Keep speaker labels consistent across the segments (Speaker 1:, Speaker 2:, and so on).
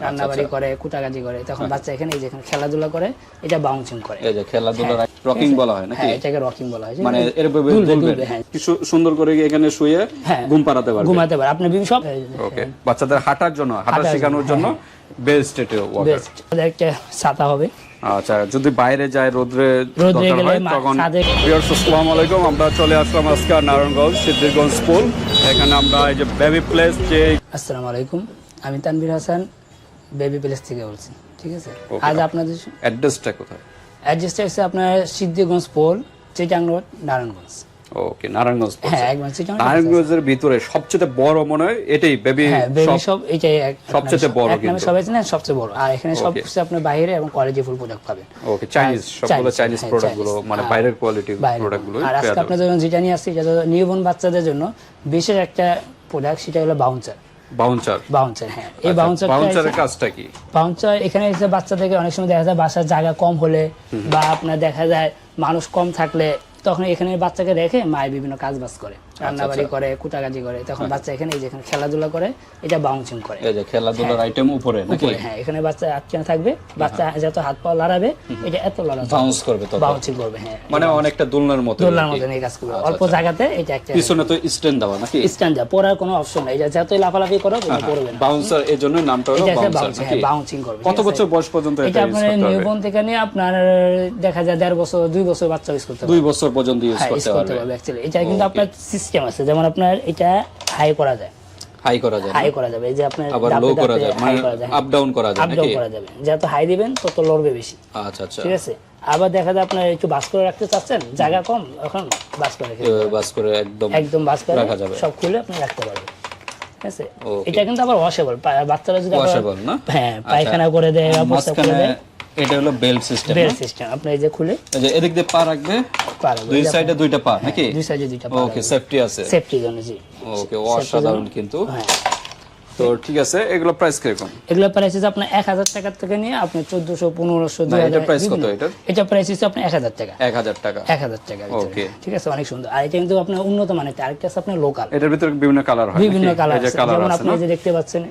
Speaker 1: রান্নাবাড়ি করে কুটাকাজি করে তখন বাচ্চা এখানে এই যেখানে খেলাধুলা করে এটা বাউন্সিং করে।
Speaker 2: এই যে খেলাধুলা রকিং বলা হয় নাকি?
Speaker 1: হ্যাঁ এটাকে রকিং বলা হয়।
Speaker 2: মানে এর
Speaker 1: দুলবে,
Speaker 2: দুলবে।
Speaker 1: দুলবে, হ্যাঁ।
Speaker 2: কি সু- সুন্দর করে এখানে শুয়ে
Speaker 1: হ্যাঁ।
Speaker 2: ঘুম পাড়াতে পারবে।
Speaker 1: ঘুমাতে পারে আপনি বিভিন্ন সব
Speaker 2: ওকে বাচ্চাদের হাঁটার জন্য হাঁটা শেখানোর জন্য বেস্ট এটা ওয়াকার
Speaker 1: বেস্ট একটা ছাতা হবে।
Speaker 2: আচ্ছা যদি বাইরে যায় রোদ্রে দরকার হয় তখন ভিউয়ার্স আসসালামু আলাইকুম। আমরা চলে আসলাম আজকে নারায়ণগঞ্জ সিদ্ধিরগঞ্জ স্কুল। এখানে আমরা এই যে বেবি প্লেস যে
Speaker 1: আসসালামু আলাইকুম। আমি তানভীর হাসান। বেবি প্লেস থেকে বলছি ঠিক আছে? আজ আপনাদের
Speaker 2: অ্যাড্রেসটা কোথায়?
Speaker 1: অ্যাড্রেসটা হচ্ছে আপনার সিদ্ধিগঞ্জ পোল চিটাং রোড নারায়ণগঞ্জ।
Speaker 2: ওকে নারায়ণগঞ্জ
Speaker 1: হ্যাঁ
Speaker 2: নারায়ণগঞ্জের ভিতরে সবচেয়ে বড় মনে হয় এটাই বেবি
Speaker 1: হ্যাঁ সব এটাই এক-
Speaker 2: সবচেয়ে বড় কিন্তু।
Speaker 1: সবাই চেনেন সবচেয়ে বড়। আর এখানে সব কিছু আপনার বাইরে এবং কোয়ালিটি ফুল প্রোডাক্ট পাবেন।
Speaker 2: ওকে চাইনিজ সবগুলো চাইনিজ
Speaker 1: হ্যাঁ, প্রোডাক্টগুলো
Speaker 2: মানে বাইরের কোয়ালিটির
Speaker 1: বাইরে।
Speaker 2: প্রোডাক্টগুলো
Speaker 1: আর আজকে আপনাদের জন্য যেটা নিয়ে আসছি যেটা নিউবর্ন বাচ্চাদের জন্য বিশেষ একটা প্রোডাক্ট সেটা হলো বাউন্সার
Speaker 2: বাউন্সার
Speaker 1: বাউন্সার হ্যাঁ। এই বাউন্সার
Speaker 2: বাউন্সারের কাজটা কি?
Speaker 1: বাউন্সার এখানে এসে বাচ্চাদেরকে অনেক সময় দেখা যায় বাসার জায়গা কম হলে বা আপনার দেখা যায় মানুষ কম থাকলে তখন এখানে বাচ্চাকে রেখে মায়ের বিভিন্ন কাজ বাজ করে।
Speaker 2: আচ্ছা,
Speaker 1: রান্নাবাড়ি করে কুটাকাজি করে তখন বাচ্চা এখানে এই যেখানে খেলাধুলা করে এটা বাউন্সিং করে।
Speaker 2: এই যে খেলাধুলার আইটেম উপরে নাকি?
Speaker 1: হ্যাঁ এখানে বাচ্চা আটকানো থাকবে বাচ্চা যত হাত পা লড়াবে এটা এত লড়াবে
Speaker 2: বাউন্স করবে তো
Speaker 1: বাউন্সিং করবে হ্যাঁ।
Speaker 2: মানে অনেকটা দুলনার মতো
Speaker 1: দোলনার? মতন এই কাজ করবে
Speaker 2: আচ্ছা,
Speaker 1: অল্প জায়গাতে এটা একটা
Speaker 2: পিছনে তো স্ট্যান্ড দেওয়া নাকি?
Speaker 1: স্ট্যান্ড যা পড়ার কোনো অপশন নাই। এটা যতই লাফালাফি করো
Speaker 2: হ্যাঁ,
Speaker 1: পড়বে না।
Speaker 2: বাউন্সার এই জন্য নামটা হলো বাউন্সার
Speaker 1: হ্যাঁ বাউন্সিং করবে
Speaker 2: কত বছর বয়স পর্যন্ত
Speaker 1: এটা আপনার নিউবর্ন থেকে নিয়ে আপনার দেখা যায় দেড় বছর দুই বছর বাচ্চা ইউজ করতে পারবে।
Speaker 2: দুই বছর পর্যন্ত ইউজ
Speaker 1: হ্যাঁ
Speaker 2: করতে পারবে।
Speaker 1: এটা কিন্তু আপনার সিস্টেম আছে যেমন আপনার এটা হাই করা যায়।
Speaker 2: হাই করা যায়
Speaker 1: হাই করা যাবে এই যে আপনার
Speaker 2: আবার লো করা যায় মানে আপ ডাউন করা যায়
Speaker 1: আপ ডাউন করা যাবে যত হাই দিবেন তত লড়বে বেশি।
Speaker 2: আচ্ছা আচ্ছা।
Speaker 1: ঠিক আছে? আবার দেখা যায় আপনার একটু বাস করে রাখতে চাচ্ছেন জায়গা কম এখন বাস করে রেখে দিবেন।
Speaker 2: বাস করে একদম
Speaker 1: একদম বাস করে
Speaker 2: রাখা যাবে।
Speaker 1: সব খুলে আপনি রাখতে পারবেন। ঠিক আছে? এটা কিন্তু আবার ওয়াশেবল বাচ্চারা যদি
Speaker 2: ওয়াশেবল না?
Speaker 1: হ্যাঁ পায়খানা করে দেয় বা করে দেয়।
Speaker 2: এটা হলো বেল্ট সিস্টেম
Speaker 1: বেল সিস্টেম। আপনি এই যে খুলে
Speaker 2: এই যে এদিক দিয়ে পা রাখবে
Speaker 1: পারবে
Speaker 2: দুই সাইডে দুইটা পা নাকি?
Speaker 1: দুই সাইডে দুইটা পা
Speaker 2: ওকে সেফটি আছে।
Speaker 1: সেফটির জন্য জি।
Speaker 2: ওকে অসাধারণ কিন্তু।
Speaker 1: হ্যাঁ।
Speaker 2: তো ঠিক আছে এগুলো প্রাইস কীরকম?
Speaker 1: এগুলো প্রাইস আপনার এক হাজার টাকা থেকে নিয়ে আপনি চোদ্দশো পনেরোশো দুই
Speaker 2: এটার
Speaker 1: হাজার
Speaker 2: price কত। এটার?
Speaker 1: এটা প্রাইস আপনার এক হাজার টাকা।
Speaker 2: এক হাজার টাকা।
Speaker 1: এক হাজার টাকা
Speaker 2: ওকে
Speaker 1: ঠিক আছে অনেক সুন্দর। আর এটা কিন্তু আপনার উন্নত মানের আরেকটা আছে আপনার লোকাল
Speaker 2: এটার ভিতরে বিভিন্ন কালার হয়
Speaker 1: বিভিন্ন কালার আছে। যেমন আপনি যে দেখতে পাচ্ছেন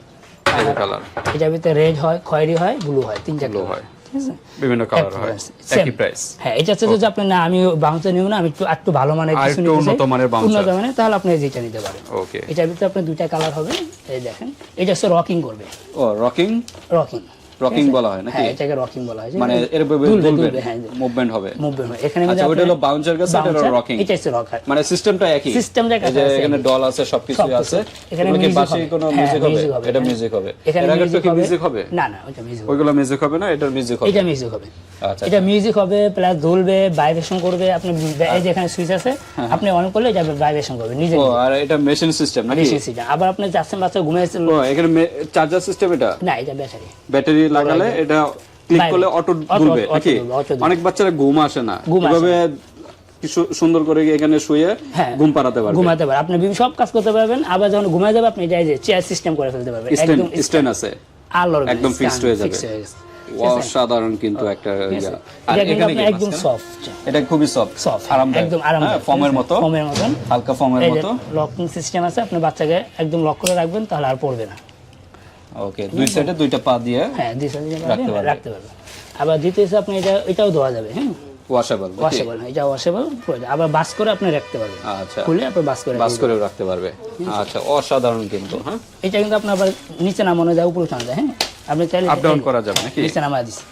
Speaker 2: এই কালার
Speaker 1: এটার ভিতরে রেড হয় খয়েরি হয় ব্লু হয় তিনটা কালার
Speaker 2: হয়।
Speaker 1: ঠিক আছে?
Speaker 2: বিভিন্ন কালার হয় একই প্রাইস
Speaker 1: হ্যাঁ এটা হচ্ছে যে আপনি না আমি বাউন্সার নিব না আমি একটু একটু ভালো মানের কিছু নিতে
Speaker 2: উন্নত মানের bouncer।
Speaker 1: উন্নত মানের তাহলে আপনি যেটা নিতে পারেন।
Speaker 2: ওকে
Speaker 1: এটার ভিতরে আপনার দুইটা কালার হবে এই দেখেন। এটা হচ্ছে রকিং করবে।
Speaker 2: ও রকিং
Speaker 1: রকিং
Speaker 2: রকিং বলা হয় নাকি?
Speaker 1: হ্যাঁ এটাকে রকিং বলা হয়
Speaker 2: মানে এর
Speaker 1: দুলবে, হ্যাঁ,
Speaker 2: মুভমেন্ট হবে।
Speaker 1: মুভমেন্ট হয় এখানে
Speaker 2: আচ্ছা ওটা হলো বাউন্সার কাছে এটা হলো রকিং
Speaker 1: এটা হচ্ছে রক
Speaker 2: মানে সিস্টেমটা একই।
Speaker 1: সিস্টেমটা
Speaker 2: এই যে এখানে ডল আছে সবকিছু। আছে।
Speaker 1: এখানে
Speaker 2: পাশে কোনো
Speaker 1: হ্যাঁ,
Speaker 2: মিউজিক হবে? এটা
Speaker 1: হ্যাঁ।
Speaker 2: মিউজিক হবে।
Speaker 1: এখানে
Speaker 2: এর আগেরটা
Speaker 1: music
Speaker 2: কি মিউজিক হবে?
Speaker 1: না না ওটা মিউজিক
Speaker 2: ওইগুলো মিউজিক হবে না? এটার মিউজিক হবে।
Speaker 1: এটা মিউজিক হবে।
Speaker 2: আচ্ছা
Speaker 1: এটা মিউজিক হবে প্লাস দুলবে ভাইব্রেশন করবে আপনি এই যে এখানে সুইচ আছে আপনি অন করলে এটা ভাইব্রেশন করবে নিজে
Speaker 2: ও আর এটা মেশিন সিস্টেম নাকি?
Speaker 1: মেশিন সিস্টেম আবার আপনি যাচ্ছেন বাচ্চা ঘুমিয়েছে
Speaker 2: ও এখানে চার্জার সিস্টেম এটা?
Speaker 1: না এটা ব্যাটারি
Speaker 2: ব্যাটারি লাগালে এটা ক্লিক করলে অটো দুলবে নাকি। অনেক বাচ্চারা ঘুম আসে না। কীভাবে সুন্দর করে এখানে শুয়ে
Speaker 1: হ্যাঁ।
Speaker 2: ঘুম পাড়াতে পারবে।
Speaker 1: ঘুমাতে আপনি সব কাজ করতে পারবেন আবার যখন ঘুমাই যাবে আপনি এটা যে চেয়ার সিস্টেম করে ফেলতে পারবেন।
Speaker 2: স্ট্যান্ড
Speaker 1: একদম
Speaker 2: স্ট্যান্ড আছে।
Speaker 1: না,
Speaker 2: একদম fixed হয়ে যাবে।
Speaker 1: হয়ে।
Speaker 2: অসাধারণ কিন্তু একটা। আর এখানে
Speaker 1: একদম সফট
Speaker 2: এটা খুবই সফট
Speaker 1: সফট
Speaker 2: আরামদায়ক।
Speaker 1: একদম আরামদায়ক।
Speaker 2: ফর্মের মতো।
Speaker 1: ফর্মের মতন।
Speaker 2: হালকা ফর্মের মতো।
Speaker 1: লকিং সিস্টেম আছে আপনি বাচ্চাকে একদম লক করে রাখবেন তাহলে আর পড়বে না।
Speaker 2: ওকে দুই সাইডে দুইটা পা দিয়ে
Speaker 1: হ্যাঁ দুই সাইডে
Speaker 2: রাখতে পারবে।
Speaker 1: রাখতে পারবে। আবার দ্বিতীয় হিসেবে আপনি এটা এটাও ধোয়া যাবে হ্যাঁ?
Speaker 2: ওয়াশেবল
Speaker 1: ওয়াশেবল এটা ওয়াশেবল আবার বাস করে আপনি রাখতে পারবেন।
Speaker 2: আচ্ছা।
Speaker 1: খুলে আপনি বাস করে
Speaker 2: বাস করেও রাখতে পারবে। আচ্ছা অসাধারণ কিন্তু হ্যাঁ?
Speaker 1: এটা কিন্তু আপনার আবার নিচে নামানো যায় উপরে উঠানো যায় হ্যাঁ? আপনি চাইলে
Speaker 2: আপ ডাউন করা যাবে নাকি?
Speaker 1: নিচে নামা দিচ্ছে।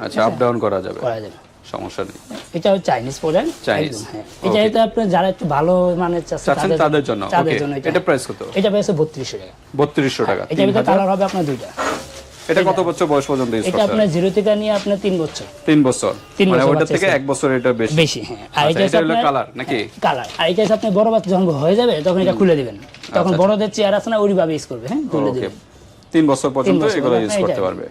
Speaker 2: আচ্ছা আপ ডাউন করা যাবে।
Speaker 1: করা যাবে।
Speaker 2: সমস্যা নেই।
Speaker 1: এটা চাইনিজ প্রোডাক্ট
Speaker 2: Chinese,
Speaker 1: হ্যাঁ। এটা এটা আপনি যারা একটু ভালো চাচ্ছে
Speaker 2: চাচ্ছেন তাদের জন্য
Speaker 1: তাদের জন্য এটা।
Speaker 2: এটা প্রাইস কত?
Speaker 1: এটা পেয়েছে বত্রিশশো টাকা।
Speaker 2: বত্রিশশো টাকা
Speaker 1: এটা ভিতরে কালার হবে আপনার দুইটা।
Speaker 2: এটা কত বছর বয়স পর্যন্ত ইউজ
Speaker 1: এটা আপনার জিরো থেকে নিয়ে আপনার তিন বছর।
Speaker 2: তিন বছর। মানে ওটা থেকে
Speaker 1: আছে।
Speaker 2: এক বছর এটা বেশি।
Speaker 1: বেশি হ্যাঁ। আর
Speaker 2: আচ্ছা,
Speaker 1: এটা
Speaker 2: এটা হলো কালার নাকি?
Speaker 1: কালার আর এটা আপনি বড় বাচ্চা যখন হয়ে যাবে তখন এটা খুলে দিবেন। তখন
Speaker 2: আচ্ছা,
Speaker 1: বড়দের চেয়ার আছে না ওইভাবে ইউজ করবে হ্যাঁ খুলে দিবেন।
Speaker 2: তিন বছর পর্যন্ত এগুলো ইউজ করতে পারবে।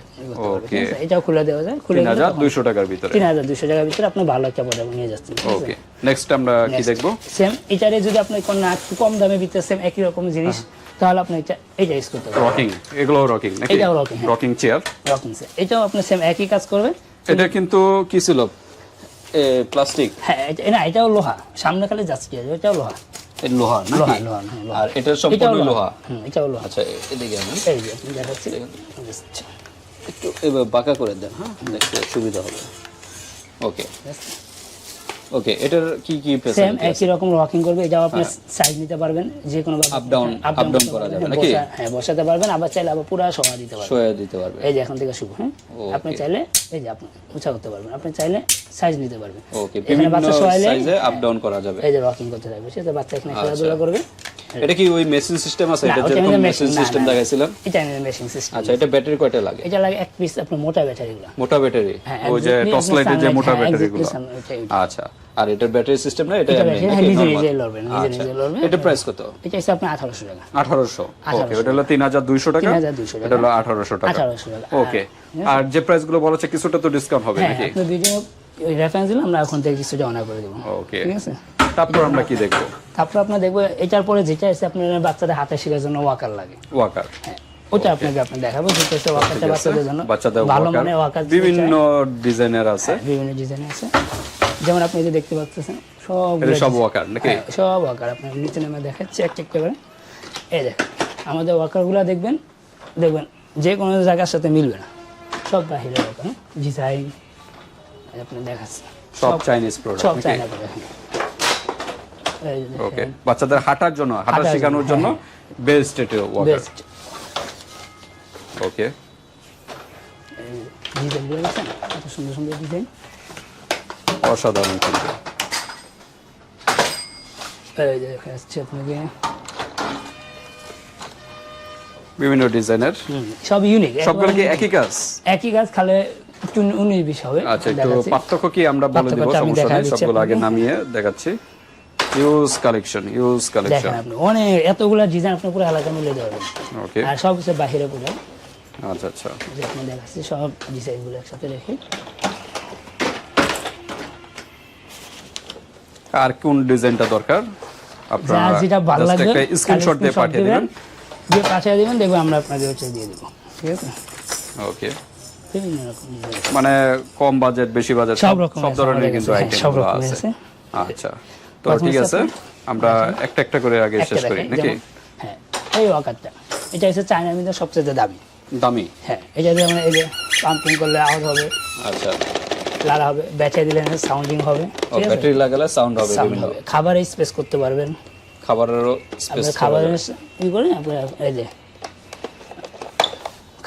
Speaker 2: ওকে
Speaker 1: এটাও খুলে দেওয়া যায় খুলে
Speaker 2: তিন হাজার দুইশো টাকার ভিতরে।
Speaker 1: তিন হাজার দুশো টাকার ভিতরে আপনি ভালো একটা প্রোডাক্ট নিয়ে যাচ্ছেন
Speaker 2: ওকে নেক্সট আমরা কি দেখব?
Speaker 1: সেম এটারে যদি আপনি কোন না একটু কম দামে ভিতরে সেম একই রকম জিনিস তাহলে আপনি এটা এটা ইউজ করতে পারবেন।
Speaker 2: রকিং এগুলো রকিং নাকি?
Speaker 1: এটাও হ্যাঁ।
Speaker 2: রকিং চেয়ার
Speaker 1: রকম এটাও আপনি সেম একই কাজ করবে
Speaker 2: এটা কিন্তু কি ছিল? প্লাস্টিক
Speaker 1: হ্যাঁ এটা- না এটাও লোহা। সামনে খালি যাচ্ছে এটাও লোহা।
Speaker 2: লোহা
Speaker 1: লোহা
Speaker 2: নাকি?
Speaker 1: লোহা হ্যাঁ,
Speaker 2: আর এটা সম্পূর্ণ লোহা।
Speaker 1: হুম এটাও লোহা।
Speaker 2: আচ্ছা এদিকে আনেন।
Speaker 1: এই যে দেখাচ্ছি।
Speaker 3: একটু এবার বাঁকা করে দেন হ্যাঁ? দেখতে সুবিধা হবে। ওকে। ওকে এটার কি কি
Speaker 1: সেম একই রকম রকিং করবে এটা আপনি সাইজ নিতে পারবেন যে কোনো ভাবে।
Speaker 3: Up down-
Speaker 1: up
Speaker 3: up করা যাবে নাকি?
Speaker 1: হ্যাঁ বসাতে পারবেন আবার চাইলে আবার পুরো সরা দিতে পারবেন।
Speaker 3: সহায় দিতে পারবে
Speaker 1: এই যে এখন থেকে শুরু হ্যাঁ আপনি চাইলে এই যে আপনি উঁচা করতে পারবেন আপনি চাইলে সাইজ নিতে পারবেন।
Speaker 3: ওকে বিভিন্ন সাইজে আপ ডাউন করা যাবে।
Speaker 1: এই যে রকিং করতে থাকবে সেটা বাচ্চা এখানে খেলাধুলা করবে।
Speaker 3: এটা কি ওই মেশিন সিস্টেম আছে? এটা যেরকম মেশিন সিস্টেম। দেখাইছিলাম।
Speaker 1: এটা মেশিং সিস্টেম
Speaker 3: আচ্ছা এটা ব্যাটারি কয়টা লাগে?
Speaker 1: এটা লাগে এক পিস আপনার মোটা ব্যাটারিগুলো
Speaker 3: মোটা ব্যাটারি
Speaker 1: হ্যাঁ
Speaker 2: ওই যে টর্চ লাইটের যে মোটা
Speaker 1: হ্যাঁ,
Speaker 2: ব্যাটারি গুলো।
Speaker 3: আচ্ছা আর এটার ব্যাটারি সিস্টেম না? এটা এমনি
Speaker 1: হ্যাঁ, নিজে নিজে লড়বে, নিজে
Speaker 3: আচ্ছা।
Speaker 1: নিজে লড়বে।
Speaker 3: এটা প্রাইস কত?
Speaker 1: এটা হচ্ছে আপনার আঠারোশো টাকা।
Speaker 2: আঠারোশো? ওকে
Speaker 1: 1800
Speaker 2: ওটা হলো তিন হাজার দুইশো টাকা?
Speaker 1: 3200 টাকা।
Speaker 2: এটা হলো আঠারোশো টাকা।
Speaker 1: 1800 টাকা।
Speaker 2: ওকে আর যে প্রাইসগুলো বলা হচ্ছে কিছুটা তো ডিসকাউন্ট হবে
Speaker 1: হ্যাঁ
Speaker 2: নাকি?
Speaker 1: ভিডিও ওই রেফারেন্স আমরা এখন থেকে কিছুটা অনার করে দেবো।
Speaker 2: ওকে
Speaker 1: ঠিক আছে?
Speaker 2: তারপর আমরা কি দেখব?
Speaker 1: তারপর আপনার দেখব এটার পরে যেটা আছে আপনার বাচ্চাদের হাতে শেখার জন্য ওয়াকার লাগে।
Speaker 2: ওয়াকার
Speaker 1: হ্যাঁ ওটা আপনাকে আপনি দেখাবো যেটা হচ্ছে ওয়াকারটা বাচ্চাদের জন্য
Speaker 2: বাচ্চাদের
Speaker 1: ভালো মানে ওয়াকার
Speaker 2: বিভিন্ন ডিজাইনের আছে।
Speaker 1: বিভিন্ন ডিজাইন আছে। যেমন আপনি যে দেখতে পাচ্ছেন সব
Speaker 2: সব ওয়াকার নাকি?
Speaker 1: সব ওয়াকার আপনার নিচে নামে দেখাচ্ছি একটা একটা করে। এই দেখেন আমাদের ওয়াকারগুলো দেখবেন দেখবেন যে কোনো জায়গার সাথে মিলবে না। সব বাহিরে ওয়াকার ডিজাইন আপনি দেখাচ্ছি
Speaker 2: সব চাইনিজ প্রোডাক্ট নাকি
Speaker 1: চায়না করে হ্যাঁ।
Speaker 2: ওকে বাচ্চাদের হাঁটার জন্য হাঁটা শেখানোর
Speaker 1: জন্য,
Speaker 2: বেস্ট এটা ওয়াকার ওকে
Speaker 1: ডিজাইনগুলো দেখছেন? কত সুন্দর সুন্দর ডিজাইন
Speaker 2: অসাধারণ কিন্তু।
Speaker 1: এই যে দেখাচ্ছি আপনাকে।
Speaker 2: বিভিন্ন ডিজাইনের
Speaker 1: সব ইউনিক
Speaker 2: সবগুলো কি একই কাজ?
Speaker 1: একই কাজ খালে একটু উনিশ বিশ হবে।
Speaker 2: আচ্ছা একটু পার্থক্য কি আমরা বলে দিব? সমস্যা নেই সবগুলো আগে নামিয়ে দেখাচ্ছি। ইউজ কালেকশন ইউজ কালেকশন
Speaker 1: আপনি। অনেক এতগুলা ডিজাইন আপনি পুরো এলাকা মিলে
Speaker 2: ওকে
Speaker 1: আর সব পুরো।
Speaker 2: আচ্ছা আচ্ছা।
Speaker 1: যে আপনি দেখাচ্ছি সব ডিজাইনগুলো একসাথে রেখে।
Speaker 2: আর কোন ডিজাইনটা দরকার? আপনারা
Speaker 1: যেটা ভালো লাগবে
Speaker 2: একটা স্ক্রিনশট দিয়ে পাঠিয়ে দিবেন।
Speaker 1: দিয়ে পাঠিয়ে দিবেন দেখব আমরা হচ্ছে দিয়ে দেবো। ঠিক আছে?
Speaker 2: ওকে মানে কম বাজেট বেশি বাজেট
Speaker 1: সব
Speaker 2: সব ধরনের কিন্তু আইটেম আছে। আচ্ছা তো ঠিক আছে আমরা একটা একটা করে আগে শেষ করি নাকি?
Speaker 1: হ্যাঁ এই ওয়াকারটা এটা হচ্ছে চায়নার মধ্যে সবচেয়ে দামি।
Speaker 2: দামি?
Speaker 1: হ্যাঁ এটা যেমন এই যে পাম্পিং করলে আওয়াজ হবে
Speaker 3: আচ্ছা।
Speaker 1: লালা হবে ব্যাচে দিলে সাউন্ডিং হবে ঠিক আছে?
Speaker 3: ব্যাটারি লাগালে সাউন্ড হবে
Speaker 1: সাউন্ড হবে। খাবারে স্পেস করতে পারবেন।
Speaker 3: খাবারেরও স্পেস
Speaker 1: খাবারের ই করে আপনি এই যে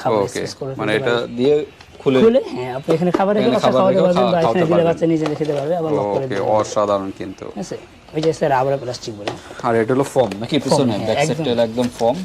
Speaker 1: খাবার স্পেস করে
Speaker 2: মানে এটা
Speaker 3: দিয়ে খুলে
Speaker 1: খুলে হ্যাঁ আপনি এখানে খাবার রেখে বাচ্চা খাওয়াতে পারবেন বা এখানে দিলে বাচ্চা নিজে পারবে আবার লক করে দিতে
Speaker 2: অসাধারণ কিন্তু।
Speaker 1: আছে? ওই যে স্যার আবার প্লাস্টিক বলে।
Speaker 2: আর এটা হলো ফর্ম
Speaker 3: নাকি পিছনে?
Speaker 1: হ্যাঁ,
Speaker 3: ব্যাক
Speaker 1: একদম।
Speaker 3: সাইডটা একদম ফর্ম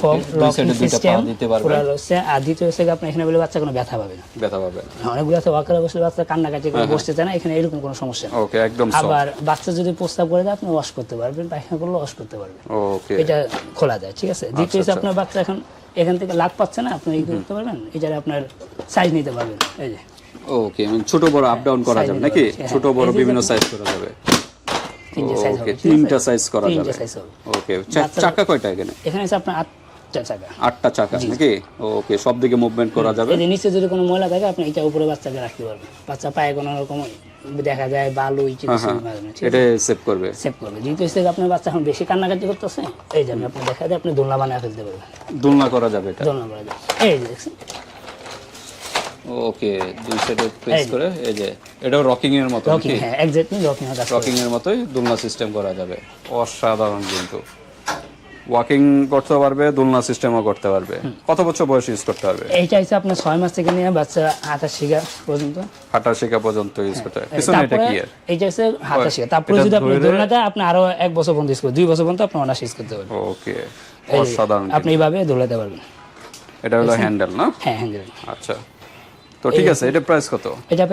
Speaker 1: ফর্ম
Speaker 3: দুই
Speaker 1: লকিং
Speaker 3: সাইডে দুইটা
Speaker 1: সিস্টেম
Speaker 3: পা দিতে পারবে
Speaker 1: পুরো হচ্ছে আর দ্বিতীয় হচ্ছে আপনি এখানে বলে বাচ্চা কোনো ব্যথা পাবে না।
Speaker 2: ব্যথা পাবে
Speaker 1: অনেকগুলো আছে ওয়াকারে বসলে বাচ্চা কান্নাকাটি
Speaker 3: হ্যাঁ,
Speaker 1: করে বসতে চায় না এখানে এরকম কোনো সমস্যা নেই।
Speaker 2: ওকে একদম
Speaker 1: আবার বাচ্চা যদি প্রস্তাব করে দেয় আপনি ওয়াশ করতে পারবেন পায়খানা করলে ওয়াশ করতে পারবেন।
Speaker 2: ওকে
Speaker 1: এটা খোলা যায় ঠিক আছে? দ্বিতীয় হচ্ছে
Speaker 2: আচ্ছা।
Speaker 1: আপনার বাচ্চা এখন এখান থেকে লাভ পাচ্ছে না আপনি এই করতে পারবেন এটার আপনার সাইজ নিতে পারবেন এই যে।
Speaker 3: ওকে ছোট বড় আপ ডাউন করা যাবে নাকি?
Speaker 1: হ্যাঁ।
Speaker 2: ছোট বড় বিভিন্ন সাইজ করা যাবে।
Speaker 1: তিনটে সাইজ হবে ঠিক
Speaker 2: তিনটা
Speaker 1: আছে?
Speaker 2: সাইজ করা যাবে। ওকে চাকা কয়টা এখানে?
Speaker 1: এখানে আছে আপনার আটটা চাকা।
Speaker 2: আটটা চাকা নাকি? ওকে সব দিকে মুভমেন্ট করা যাবে।
Speaker 1: এই নিচে যদি কোনো ময়লা থাকে আপনি এটা উপরে বাচ্চাকে রাখতে পারবেন। বাচ্চা পায়ে কোনো রকম দেখা যায় বালু
Speaker 2: হ্যাঁ হ্যাঁ। এটা সেভ করবে।
Speaker 1: সেভ করবে। হচ্ছে আপনার বাচ্চা এখন বেশি কান্নাকাটি করতেছে এই জন্য আপনি দেখা যায় আপনি দোলনা বানিয়ে ফেলতে পারবেন।
Speaker 2: দোলনা করা যাবে এটা?
Speaker 1: দোলনা করা যায় এই যে দেখছেন।
Speaker 3: ওকে দুই সাইডে প্রেস করে এই যে এটাও রকিং এর মতো
Speaker 1: হ্যাঁ এক্স্যাক্টলি রকিং এর কাজ
Speaker 3: রকিং এর মতোই দোলনা সিস্টেম করা যাবে।
Speaker 2: অসাধারণ কিন্তু। ওয়াকিং করতে পারবে দোলনা সিস্টেমও করতে পারবে। কত বছর বয়স ইউজ করতে পারবে?
Speaker 1: এইটা হচ্ছে আপনার ছয় মাস থেকে নিয়ে বাচ্চা হাঁটা শিখা পর্যন্ত।
Speaker 2: হাঁটা শেখা পর্যন্ত ইউজ করতে পারবে। পিছনে এটা কি এর?
Speaker 1: এইটা হচ্ছে হাঁটা শিখা। তারপরে যদি আপনি দোলনাটা আপনি আরও এক বছর পর্যন্ত ইউজ করবেন দুই বছর পর্যন্ত আপনি অনার্স ইউজ করতে পারবেন।
Speaker 2: ওকে
Speaker 1: এই
Speaker 2: অসাধারণ
Speaker 1: আপনি এইভাবে দোলাতে পারবেন।
Speaker 2: এটা হলো হ্যান্ডেল না?
Speaker 1: হ্যাঁ হ্যান্ডেল
Speaker 2: আচ্ছা। তো ঠিক আছে এটা প্রাইস কত?
Speaker 1: এটা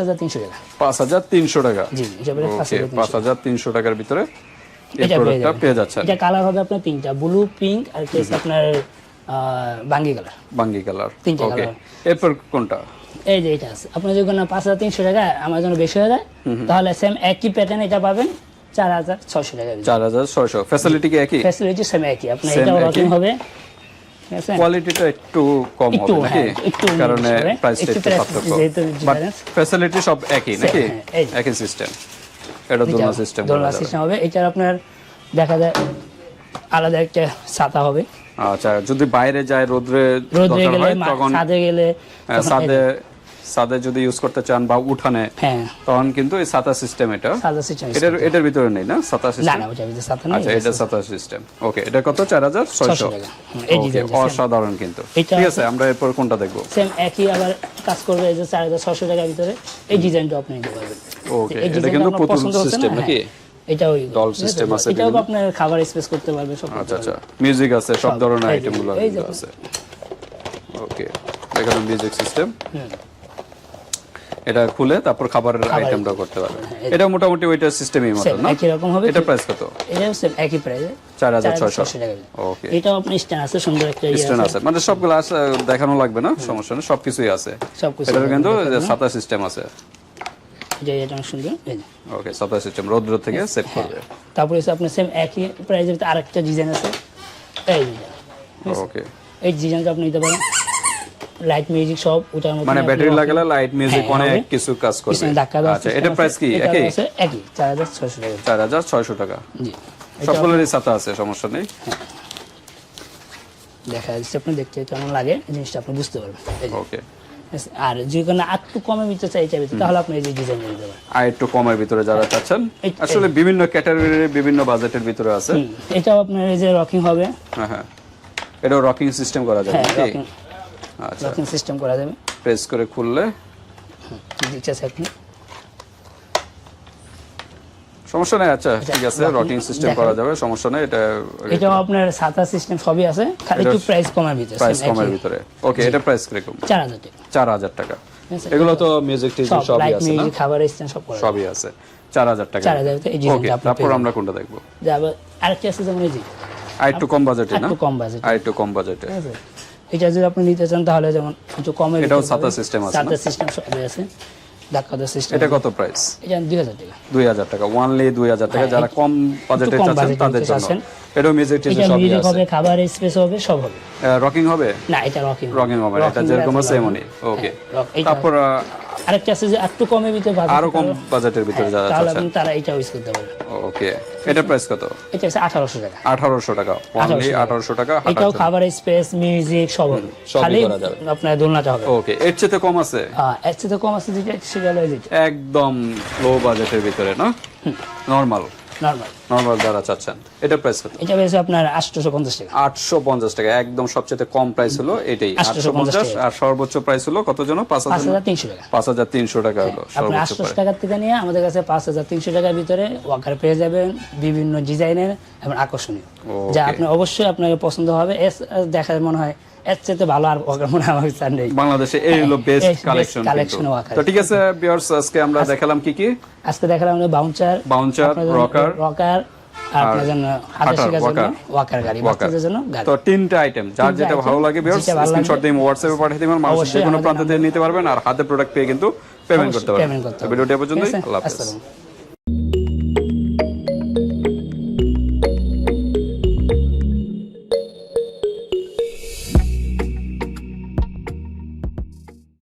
Speaker 1: হাজার তিনশো টাকা।
Speaker 2: পাঁচ হাজার তিনশো টাকা।
Speaker 1: জি এটা হাজার তিনশো
Speaker 2: টাকার ভিতরে এই প্রোডাক্টটা পেয়ে যাচ্ছেন।
Speaker 1: এটা কালার হবে আপনার তিনটা ব্লু পিঙ্ক আর কি আপনার বাঙ্গি কালার
Speaker 2: বাঙ্গি কালার
Speaker 1: তিনটা
Speaker 2: ওকে এরপর কোনটা?
Speaker 1: এই যে এটা আছে। আপনার যদি পাঁচ হাজার তিনশো টাকা আমার জন্য বেশি হয়ে যায় তাহলে সেম একই প্যাটার্ন এটা পাবেন চার হাজার ছয়শো টাকা
Speaker 2: চার হাজার ছয়শো। ফ্যাসিলিটি কি একই?
Speaker 1: ফ্যাসিলিটি সেম একই। আপনার
Speaker 2: Same
Speaker 1: এটাও হবে।
Speaker 2: কোয়ালিটিটা একটু কম হবে নাকি?
Speaker 1: হ্যাঁ, একটু
Speaker 2: কারণে
Speaker 1: হবে।
Speaker 2: প্রাইসটা
Speaker 1: একটু
Speaker 2: একটু পার্থক্য। বাট ফ্যাসিলিটি সব একই নাকি?
Speaker 1: হ্যাঁ,
Speaker 2: একই সিস্টেম এটা দোলনা সিস্টেম
Speaker 1: দোলনা সিস্টেম হবে। এটার আপনার দেখা যায় আলাদা একটা ছাতা হবে।
Speaker 2: আচ্ছা যদি বাইরে যায় রোদ্রে
Speaker 1: রোদ্রে গেলে
Speaker 2: তখন
Speaker 1: ছাদে গেলে
Speaker 2: ছাদে ছাদে যদি ইউজ করতে চান বা উঠানে
Speaker 1: হ্যাঁ।
Speaker 2: তখন কিন্তু এই ছাতা সিস্টেম এটা
Speaker 1: সাদা সিস্টেম
Speaker 2: এটার এটার ভিতরে নেই না?
Speaker 1: না
Speaker 2: সিস্টেম আচ্ছা এটা ছাতা সিস্টেম ওকে এটা কত? চার হাজার ছয়শো।
Speaker 1: ছয়শো
Speaker 2: অসাধারণ কিন্তু। ঠিক আছে আমরা এরপর কোনটা দেখব?
Speaker 1: সেম একই আবার কাজ করবে এই যে চার হাজার ছশো টাকার ভিতরে। এই ডিজাইনটা আপনি নিতে পারবেন।
Speaker 2: ওকে এটা কিন্তু পুতুল সিস্টেম নাকি?
Speaker 1: হ্যাঁ, এটা ওই
Speaker 2: Doll system আছে
Speaker 1: এটাও। আপনার খাবার স্পেস করতে পারবে সব
Speaker 2: আচ্ছা আচ্ছা। মিউজিক আছে সব ধরনের
Speaker 1: এই যে, আইটেমগুলো
Speaker 2: আছে। ওকে এখানে মিউজিক সিস্টেম
Speaker 1: হুম।
Speaker 2: এটা খুলে তারপর খাবারের আইটেমটা করতে পারবে। এটা মোটামুটি ওইটার সিস্টেমই মতো না?
Speaker 1: একই রকম হবে।
Speaker 2: এটা প্রাইস কত?
Speaker 1: এটাও সেম একই প্রাইসে
Speaker 2: চার হাজার ছয়শো।
Speaker 1: টাকা
Speaker 2: ওকে
Speaker 1: এটাও আপনি স্ট্যান্ড আছে সুন্দর একটা ইয়ে
Speaker 2: স্ট্যান্ড
Speaker 1: আছে।
Speaker 2: আছে। মানে সবগুলো আছে দেখানো লাগবে না? সমস্যা নেই সবকিছুই আছে।
Speaker 1: সবকিছু
Speaker 2: এটার কিন্তু সাতা সিস্টেম আছে।
Speaker 1: যে এটা অনেক সুন্দর।
Speaker 2: ওকে সাতা সিস্টেম রৌদ্র থেকে সেট করবে।
Speaker 1: তারপরে হচ্ছে আপনার সেম একই প্রাইসের আরেকটা ডিজাইন আছে। এই
Speaker 2: ওকে
Speaker 1: এই ডিজাইনটা আপনি নিতে পারেন। লাইট মিউজিক সব ওটার মধ্যে
Speaker 2: মানে ব্যাটারি লাগালে লাইট মিউজিক
Speaker 1: হ্যাঁ,
Speaker 2: অনেক কিছু কাজ করবে।
Speaker 1: ধাক্কা
Speaker 2: আচ্ছা এটা প্রাইস কি? একই?
Speaker 1: একই চার হাজার ছয়শো টাকা।
Speaker 2: চার হাজার ছয়শো টাকা।
Speaker 1: জি
Speaker 2: সবগুলোরই সাথে আছে সমস্যা নেই।
Speaker 1: দেখা যাচ্ছে আপনি দেখতে কেমন লাগে জিনিসটা আপনি বুঝতে পারবেন।
Speaker 2: ওকে
Speaker 1: আর যে কোনো একটু কমে নিতে চাই চাইবে তাহলে আপনি এই যে ডিজাইন নিতে পারেন।
Speaker 2: আর একটু কমের ভিতরে যারা চাচ্ছেন আসলে বিভিন্ন ক্যাটাগরির বিভিন্ন বাজেটের ভিতরে আছে।
Speaker 1: এটাও আপনার এই যে রকিং হবে।
Speaker 2: হ্যাঁ হ্যাঁ। এটাও রকিং সিস্টেম করা যাবে
Speaker 1: হ্যাঁ
Speaker 2: আচ্ছা
Speaker 1: সিস্টেম করা যাবে।
Speaker 2: প্রেস করে খুললে।
Speaker 1: দেখতেছে আপনি
Speaker 2: সমস্যা নেই আচ্ছা ঠিক আছে রকিং সিস্টেম করা যাবে সমস্যা নেই এটা
Speaker 1: এটাও আপনার সাতা সিস্টেম সবই আছে খালি একটু প্রাইস কমার ভিতরে
Speaker 2: প্রাইস কমের ভিতরে। ওকে এটা প্রাইস কীরকম
Speaker 1: চার হাজার টাকা।
Speaker 2: চার হাজার টাকা। এগুলো তো মিউজিক টিউজিক সবই আছে না?
Speaker 1: খাবার স্ট্যান্ড সব করা
Speaker 2: সবই আছে। চার হাজার টাকা।
Speaker 1: 4,000 তে এই
Speaker 2: ওকে তারপর আমরা কোনটা দেখব?
Speaker 1: যে আবার আরেকটা আছে যেমন এই যে।
Speaker 2: আর একটু কম বাজেটে না?
Speaker 1: একটু কম বাজেট
Speaker 2: আর একটু কম বাজেটে
Speaker 1: এটা যদি আপনি নিতে চান তাহলে যেমন কিছু কমে
Speaker 2: এটাও সাতা সিস্টেম আছে
Speaker 1: সাতা সিস্টেম সবই আছে ধাক্কা দেওয়ার সিস্টেম
Speaker 2: এটা কত প্রাইস
Speaker 1: এটা দুই হাজার টাকা।
Speaker 2: দুই হাজার টাকা। ওয়ানলি দুই হাজার টাকা।
Speaker 1: হ্যাঁ,
Speaker 2: যারা কম বাজেটে চাচ্ছেন তাদের জন্য। এটাও মিউজিক
Speaker 1: এটা
Speaker 2: সবই আছে।
Speaker 1: হবে খাবার স্পেস হবে সব হবে।
Speaker 2: রকিং হবে?
Speaker 1: না এটা রকিং
Speaker 2: রকিং হবে এটা যেরকম আছে এমনই ওকে তারপর আহ,
Speaker 1: আরেকটা আছে যে একটু কমে ভিতরে
Speaker 2: আরও কম বাজেটের ভিতরে যারা
Speaker 1: তাহলে আপনি তারা এটা ইউজ করতে পারবেন
Speaker 2: ওকে এটা প্রাইস কত?
Speaker 1: এটা আছে 1800 টাকা।
Speaker 2: আঠারোশো টাকা। অনলি
Speaker 1: 1800
Speaker 2: টাকা।
Speaker 1: এটাও খাবার স্পেস মিউজিক সব খালি। আপনার দোলনাটা হবে।
Speaker 2: ওকে এর চেয়ে কম আছে?
Speaker 1: হ্যাঁ এর চেয়ে কম আছে যেটা সেটা
Speaker 2: একদম লো বাজেটের ভিতরে না? নর্মাল
Speaker 1: নর্মাল
Speaker 2: নর্মাল যারা চাচ্ছেন। এটা প্রাইস কত?
Speaker 1: এটা বেশি আপনার আটশোশো পঞ্চাশ টাকা।
Speaker 2: আটশো পঞ্চাশ টাকা একদম সবচেয়ে কম প্রাইস হলো এটাই।
Speaker 1: 850
Speaker 2: আটশো পঞ্চাশ
Speaker 1: টাকা।
Speaker 2: আর সর্বোচ্চ প্রাইস হলো কত জন পাঁচ
Speaker 1: পাঁচ
Speaker 2: হাজার
Speaker 1: হাজার তিনশো টাকা।
Speaker 2: পাঁচ হাজার তিনশো টাকা হলো
Speaker 1: আপনি
Speaker 2: সর্বোচ্চ
Speaker 1: আটশো
Speaker 2: প্রাইস
Speaker 1: টাকার থেকে নিয়ে আমাদের কাছে পাঁচ হাজার তিনশো টাকার ভিতরে ওয়াকার পেয়ে যাবেন বিভিন্ন ডিজাইনের এবং আকর্ষণীয়। যা আপনি অবশ্যই আপনাকে পছন্দ হবে। এস দেখার মনে হয় এর চেয়ে ভালো আর মনে হয় আমার নেই।
Speaker 2: বাংলাদেশে এই হলো বেস্ট
Speaker 1: best
Speaker 2: কালেকশন তো ঠিক আছে বিয়ার্স আজকে আমরা দেখালাম কি কি?
Speaker 1: আজকে দেখালাম আমরা বাউন্সার
Speaker 2: rocker,
Speaker 1: রকার
Speaker 2: তো তিনটা আইটেম যার যেটা ভালো লাগে স্ক্রিনশট দিয়ে হোয়াটসঅ্যাপে পাঠিয়ে দিবেন মানুষ যে কোনো
Speaker 1: আমাদের
Speaker 2: প্রান্ত থেকে নিতে পারবেন আর হাতে প্রোডাক্ট পেয়ে কিন্তু পেমেন্ট করতে পারবেন। ভিডিওটি
Speaker 1: আছে?
Speaker 2: আল্লাহ হাফেজ।